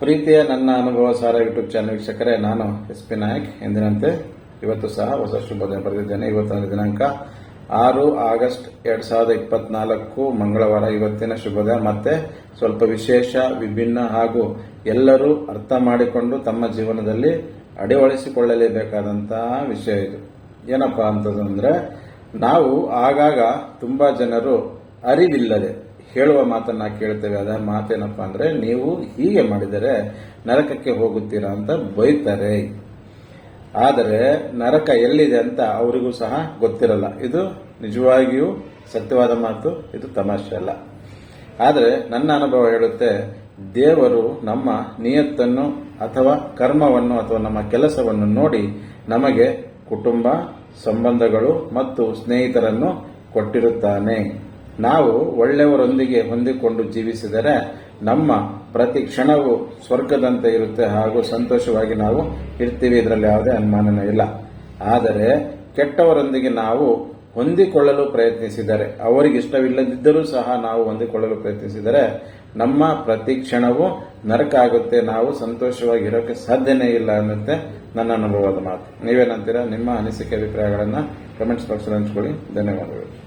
ಪ್ರೀತಿಯ ನನ್ನ ಅನುಭವ ಸಾರ ಯೂಟ್ಯೂಬ್ ಚಾನಲ್ ವೀಕ್ಷಕರೇ, ನಾನು ಎಸ್ ಪಿ ನಾಯಕ್. ಎಂದಿನಂತೆ ಇವತ್ತು ಸಹ ಹೊಸ ಶುಭೋದಯ ಬರೆದಿದ್ದೇನೆ ಇವತ್ತಿನ ದಿನಾಂಕ ಆರು ಆಗಸ್ಟ್ ಎರಡ್ ಸಾವಿರದ ಇಪ್ಪತ್ನಾಲ್ಕು ಮಂಗಳವಾರ ಇವತ್ತಿನ ಶುಭೋದಯ. ಮತ್ತೆ ಸ್ವಲ್ಪ ವಿಶೇಷ, ವಿಭಿನ್ನ ಹಾಗೂ ಎಲ್ಲರೂ ಅರ್ಥ ಮಾಡಿಕೊಂಡು ತಮ್ಮ ಜೀವನದಲ್ಲಿ ಅಳವಡಿಸಿಕೊಳ್ಳಲೇಬೇಕಾದಂತಹ ವಿಷಯ ಇದು. ಏನಪ್ಪಾ ಅಂತಂದ್ರೆ, ನಾವು ಆಗಾಗ ತುಂಬಾ ಜನರು ಅರಿವಿಲ್ಲದೆ ಹೇಳುವ ಮಾತನ್ನ ಕೇಳ್ತೇವೆ. ಅದ ಮಾತೇನಪ್ಪ ಅಂದ್ರೆ, ನೀವು ಹೀಗೆ ಮಾಡಿದರೆ ನರಕಕ್ಕೆ ಹೋಗುತ್ತೀರಾ ಅಂತ ಬೈತಾರೆ. ಆದರೆ ನರಕ ಎಲ್ಲಿದೆ ಅಂತ ಅವರಿಗೂ ಸಹ ಗೊತ್ತಿರಲ್ಲ. ಇದು ನಿಜವಾಗಿಯೂ ಸತ್ಯವಾದ ಮಾತು, ಇದು ತಮಾಷೆ ಅಲ್ಲ. ಆದರೆ ನನ್ನ ಅನುಭವ ಹೇಳುತ್ತೆ, ದೇವರು ನಮ್ಮ ನಿಯತ್ತನ್ನು ಅಥವಾ ಕರ್ಮವನ್ನು ಅಥವಾ ನಮ್ಮ ಕೆಲಸವನ್ನು ನೋಡಿ ನಮಗೆ ಕುಟುಂಬ, ಸಂಬಂಧಗಳು ಮತ್ತು ಸ್ನೇಹಿತರನ್ನು ಕೊಟ್ಟಿರುತ್ತಾನೆ. ನಾವು ಒಳ್ಳೆಯವರೊಂದಿಗೆ ಹೊಂದಿಕೊಂಡು ಜೀವಿಸಿದರೆ ನಮ್ಮ ಪ್ರತಿ ಕ್ಷಣವು ಸ್ವರ್ಗದಂತೆ ಇರುತ್ತೆ ಹಾಗೂ ಸಂತೋಷವಾಗಿ ನಾವು ಇರ್ತೀವಿ. ಇದರಲ್ಲಿ ಯಾವುದೇ ಅನುಮಾನನೂ ಇಲ್ಲ. ಆದರೆ ಕೆಟ್ಟವರೊಂದಿಗೆ ನಾವು ಹೊಂದಿಕೊಳ್ಳಲು ಪ್ರಯತ್ನಿಸಿದರೆ, ಅವರಿಗೆ ಇಷ್ಟವಿಲ್ಲದಿದ್ದರೂ ಸಹ ನಾವು ಹೊಂದಿಕೊಳ್ಳಲು ಪ್ರಯತ್ನಿಸಿದರೆ ನಮ್ಮ ಪ್ರತಿ ಕ್ಷಣವು ನರಕ ಆಗುತ್ತೆ, ನಾವು ಸಂತೋಷವಾಗಿ ಇರೋಕೆ ಸಾಧ್ಯನೇ ಇಲ್ಲ ಅನ್ನುತ್ತೆ ನನ್ನ ಅನುಭವದ ಮಾತು. ನೀವೇನಂತೀರಾ? ನಿಮ್ಮ ಅನಿಸಿಕೆ, ಅಭಿಪ್ರಾಯಗಳನ್ನು ಕಮೆಂಟ್ಸ್ ಬಾಕ್ಸಲ್ಲಿ ಹಂಚ್ಕೊಳ್ಳಿ. ಧನ್ಯವಾದಗಳು.